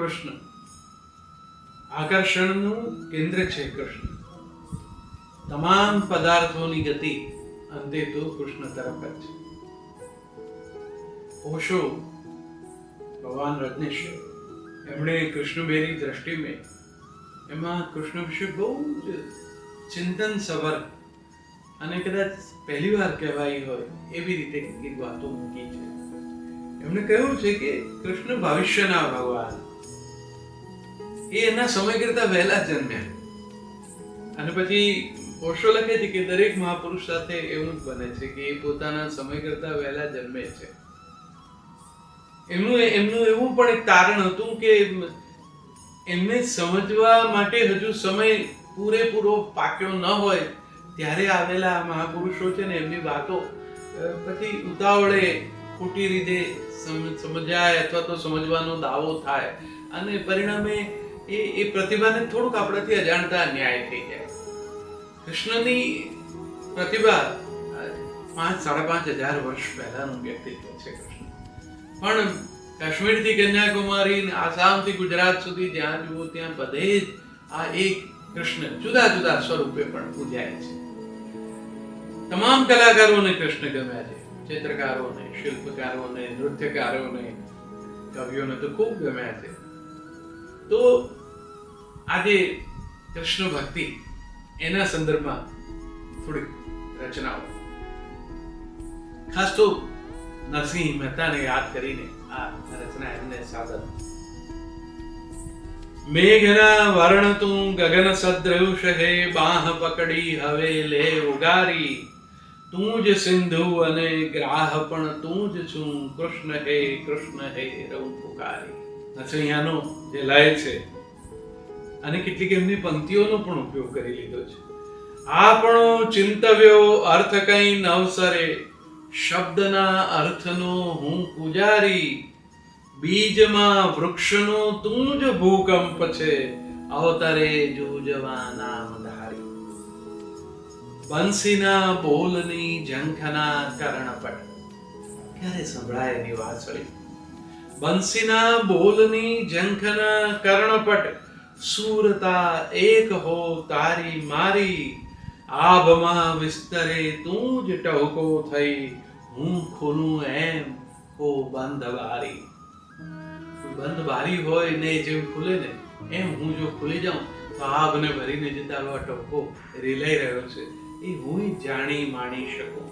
કૃષ્ણ. આકર્ષણનું કેન્દ્ર છે કૃષ્ણ. તમામ પદાર્થોની ગતિ અંતે તો કૃષ્ણ તરફ જ છે. ઓશો, ભગવાન રત્નેશ્વર. એમણે કૃષ્ણબેરી દ્રષ્ટિ મેં. એમાં કૃષ્ણ વિશે બહુ જ ચિંતન સભર અને કદાચ પહેલી વાર કહેવાય હોય એવી રીતે કેટલીક વાતો મૂકી છે. એમણે કહ્યું છે કે કૃષ્ણ ભવિષ્યના ભગવાન. એ એના સમય કરતા વહેલા જન્મ્યા. અને પછી ઓશો લખે છે કે દરેક મહાપુરુષ સાથે એવું જ બને છે કે એ પોતાના સમય કરતા વહેલા જન્મે છે. એમનું એમનું એવું પણ એક તારણ હતું કે એમને સમજવા માટે હજુ સમય પૂરેપૂરો પાક્યો ન હોય ત્યારે આવેલા મહાપુરુષો છે ને એમની વાતો પછી ઉતાવળે ખોટી રીતે સમજાય અથવા તો સમજવાનો દાવો થાય. અને પરિણામે એ એ પ્રતિભાને થોડુંક આપણાથી અજાણતા ન્યાય થઈ જાય. કૃષ્ણની પ્રતિભા પાંચ, સાડા પાંચ હજાર વર્ષ પહેલાનું વ્યક્તિત્વ છે કૃષ્ણ. પણ કાશ્મીરથી કન્યાકુમારી આસામથી ગુજરાત સુધી જ્યાં જુઓ ત્યાં બધે જ આ એક કૃષ્ણ જુદા જુદા સ્વરૂપે પણ પૂજાય છે. તમામ કલાકારોને કૃષ્ણ ગમ્યા છે. ચિત્રકારોને, શિલ્પકારોને, નૃત્યકારોને, કવિઓને તો ખૂબ ગમ્યા છે. તો આજે કૃષ્ણ ભક્તિ, એના સંદર્ભમાં થોડીક રચનાઓ. ખાસ તો નરસિંહ મહેતાને યાદ કરીને આ રચના એમને સાદર મેઘના વર્ણ તું ગગન સદ્રયુષ હે બાહ પકડી હવે લે ઉગારી. તું જ સિંધુ અને ગ્રાહ પણ તું જ છું કૃષ્ણ હે કૃષ્ણ હે રઉ પુકારી. નરસિંહાનો જે લય છે, અને કેટલીક એમની પંક્તિઓનો પણ ઉપયોગ કરી લીધો છે. આપણો ચિંતવ્યો અર્થ કઈ અવસરે, શબ્દના અર્થનો હું પૂજારી, બીજમાં વૃક્ષનો તું જ ભૂકંપ છે, અવતરે જોજવા નામ ધારી બંસીના બોલની ઝંખના કર્ણપટ, ક્યારે સંભળાય એની વાસળી? બંસીના બોલની ઝંખના કર્ણપટ, સુરતા એક હો તારી મારી. આભમાં વિસ્તરે તું જ ટહુકો થઈ, હું ખોલું એમ કો બંધ બારી બંધ બારી હોય ને જેમ ખુલે ને, એમ હું જો ખુલી જાઉં, તો આભને ભરીને જે તારો આ ટહુકો રેલાઈ રહ્યો છે, એ હું જાણી માણી શકું.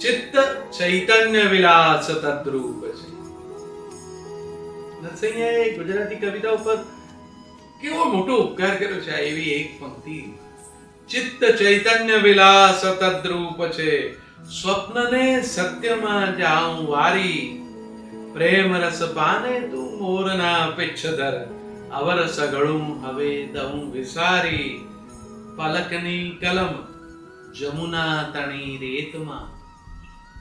ચિત્ત ચૈતન્ય વિલાસ તદ્રુપ છે. નરસિંહે ગુજરાતી કવિતા ઉપર કેવો મોટો ઉપકાર કર્યો છે એવી એક પંક્તિ? ચિત્ત ચૈતન્ય વિલાસ તદ્રૂપ છે. સ્વપ્નને સત્યમાં જાઉં વારી. પ્રેમ રસ પાને તું મોરના પિચ્છધર. અવર સગળું હવે દઉં વિસારી. પલકની કલમ જમુના તણી રેતમાં.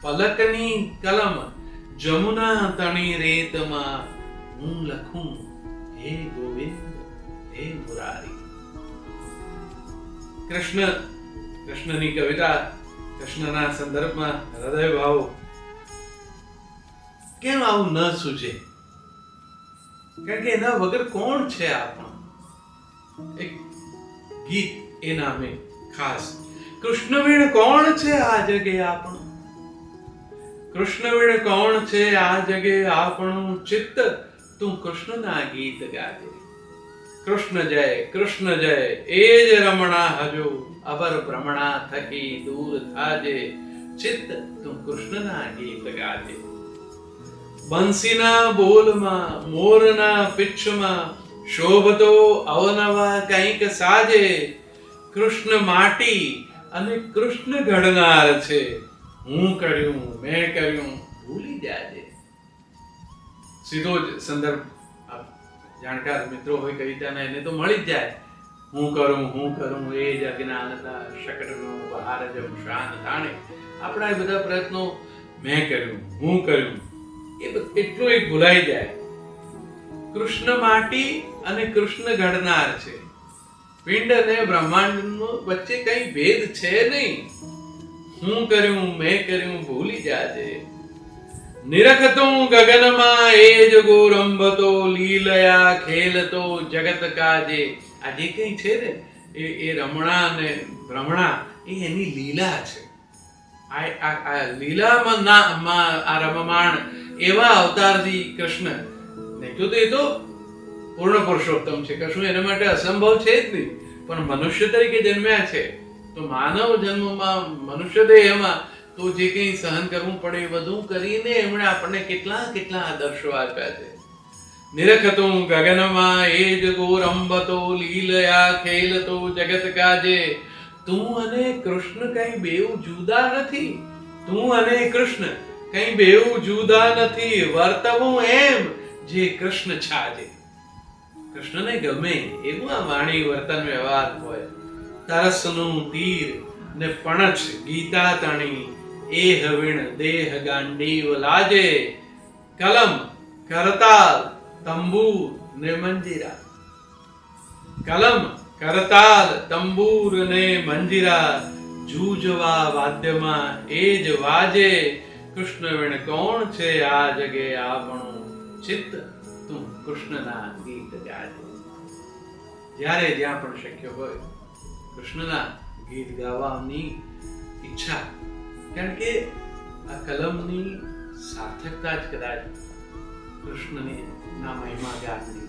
પલકની કલમ જમુના તણી રેતમાં. હું લખું, હે ગોવિંદ, હે મુરારી. કૃષ્ણ, કૃષ્ણની કવિતા, કૃષ્ણના સંદર્ભમાં હૃદય ભાવ કેમ આવું ન સૂચે કારણ કે એના વગર કોણ છે આપણો? એક ગીત એ નામે ખાસ. કૃષ્ણવીણ કોણ છે આ જગે આપણું? કૃષ્ણવીણ કોણ છે આ જગે આપણું? ચિત્ત તું કૃષ્ણના ગીત ગાજે. કૃષ્ણ જય કૃષ્ણ જય એ જ રમણા હજો અબર ભ્રમણા થકી દૂર થાજે. ચિત્ત તું કૃષ્ણના ગીત ગાજે. બંસીના બોલમાં, મોરના પિચ્છમાં, શોભતો અવનવા કંઈક સાજે. કૃષ્ણ માટી અને કૃષ્ણ ઘડનાર છે. હું કર્યું, મેં કર્યું, ભૂલી જાજે. સીધો જ સંદર્ભ જાણકાર મિત્રો હોય કવિતાના એને તો મળી જ જાય. હું કરું હું કરું, એ જ અજ્ઞાનતા શકટનો બહાર જ શાન તાણે આપણા એ બધા પ્રયત્નો મેં કર્યું, હું કર્યું. એ એટલું એક ભૂલાઈ જાય. કૃષ્ણ માટી અને કૃષ્ણ ઘડનાર છે. પિંડ અને બ્રહ્માંડ વચ્ચે કઈ ભેદ છે નહીં. હું કર્યું, મેં કર્યું, ભૂલી જાજે. નિરખતું ગગનમાં એ જ ગોરંબતો લીલયા ખેલતો જગત કાજે આ જે કંઈ છે ને એ એ રમણા ને ભ્રમણા એ એની લીલા છે આ આ આ લીલામાં ના માં આ રમમાણ એવા અવતારથી કૃષ્ણ નહીં તો એ તો પૂર્ણ પુરુષોત્તમ છે. કશું એના માટે અસંભવ છે જ નહીં. પણ મનુષ્ય તરીકે જન્મ્યા છે. તો માનવ જન્મમાં મનુષ્ય દેહમાં તો જે કંઈ સહન કરવું પડે એ બધું કરીને એમણે આપણને કેટલા કેટલા આદર્શો આપ્યા છે. નિરખતો ગગનમાં, એ જ ગોરંબતો, લીલયા ખેલતો જગત કાજે. તું અને કૃષ્ણ કઈ બેઉ જુદા નથી. તું અને કૃષ્ણ કઈ બેઉ જુદા નથી. વર્તવું એમ જે કૃષ્ણ છાજે. કૃષ્ણને ગમે એવું આ વાણી વર્તન વ્યવહાર હોય. તરસનું તીર ને પણછ ગીતા તણી. એ હવિણ દેહ ગાંડીવ લાજે, કલમ, કરતાલ, તંબૂર ને મંજીરા. કલમ, કરતાલ, તંબૂર ને મંજીરા, જૂજવા વાદ્યમાં એ જ વાજે કૃષ્ણ વિણ કોણ છે આ જગે આપણું ચિત્ત? તું કૃષ્ણના ગીત ગાજે. જ્યારે જ્યાં પણ શક્ય હોય, કૃષ્ણના ગીત ગાવાની ઈચ્છા કારણ કે આ કલમની સાર્થકતા જ કદાચ કૃષ્ણની ના મહિમા ગાજની